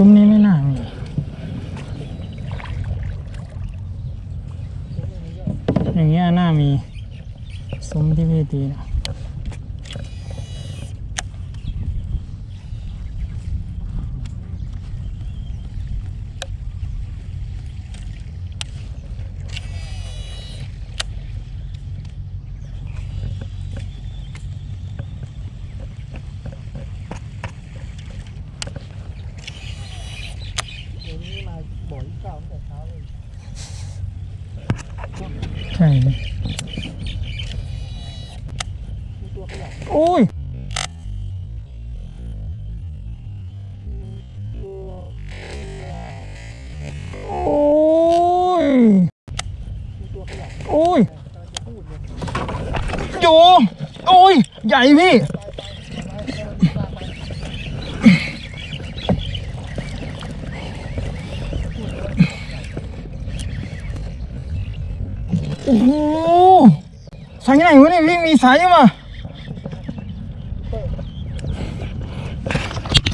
ซุ้มนี้ไม่น่ามีอย่างเงี้ยน่ามีซุ้มที่พี่ตีนะ เดี๋ยวนี้มาบ่อยเก้าตั้งแต่เช้าเลย ใช่เลยโอ้ยโอ้ยโอ้ยกำลังจะพูดเลยโยโอ้ย ใหญ่พี่ โอ้โหไซส์ไหนวะเนี่ยพี่มีไซส์มา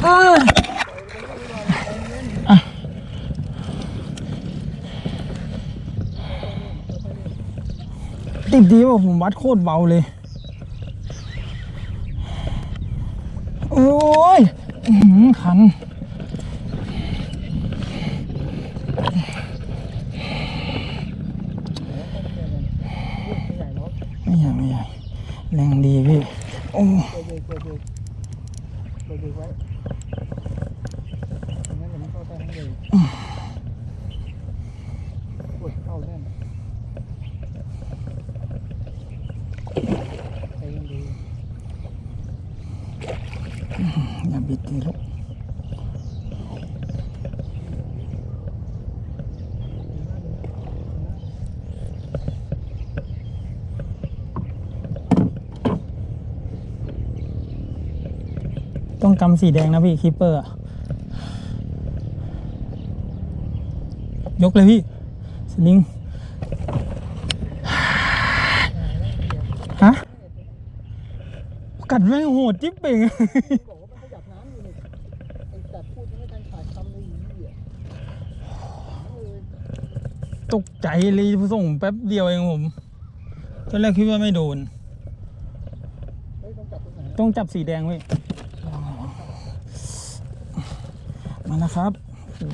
เออติดดีว่าผมวัดโคตรเบาเลย โอ้ยขัน ใหญ่เนาะ ไม่ใหญ่ไม่ใหญ่แรงดีพี่ โอ้ เบรกเบรกเบรกเบรกเบรกไว้ไม่งั้นเดี๋ยวมันเข้าใต้ทั้งเลยกดเข้าแน่ แรงดีพี่ โอ้อย่าบิดตีลูก ต้องกำสีแดงนะพี่คีปเปอร์ยกเลยพี่ สลิงฮะกัดแม่งโหดจิ๊บเป่งบอกไก่เลยอีเหี้ยเออตกใจเลยส่งแป๊บเดียวเองผมตอนแรกคิดว่าไม่โดน ต้องจับสีแดงไว้ มาแล้วครับโอ้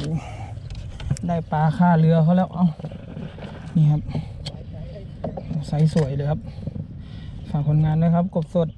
ได้ปลาค่าเรือเขาแล้ว เอานี่ครับ ไซส์สวยเลยครับ ฝากผลงานด้วยครับ กบสด